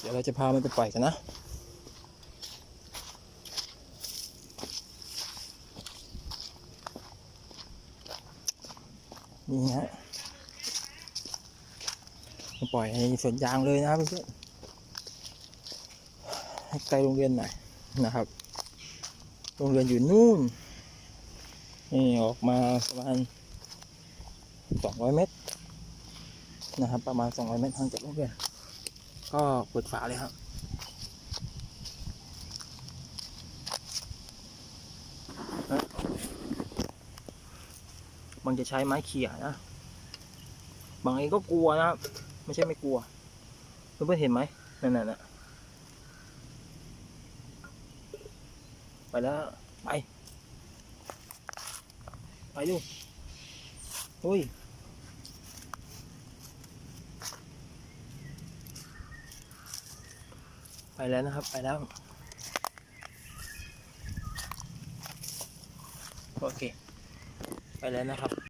เดี๋ยวเราจะพามันไปปล่อยกันนะนี่ฮะมาปล่อยในสวนยางเลยนะครับเพื่อนๆให้ไกลโรงเรียนหน่อยนะครับ โรงเรียนอยู่นู่น นี่ออกมาประมาณสองร้อยเมตรนะครับ ประมาณสองร้อยเมตรห่างจากโรงเรียน ก็เปิดฝาเลยครับบางจะใช้ไม้เขี่ยนะ บางเองก็กลัวนะครับ ไม่ใช่ไม่กลัว เพื่อนๆเห็นไหมนั่นน่ะน่ะไปแล้ว ไป ไปดูเฮ้ย ไปแล้วนะครับ ไปแล้ว โอเค ไปแล้วนะครับ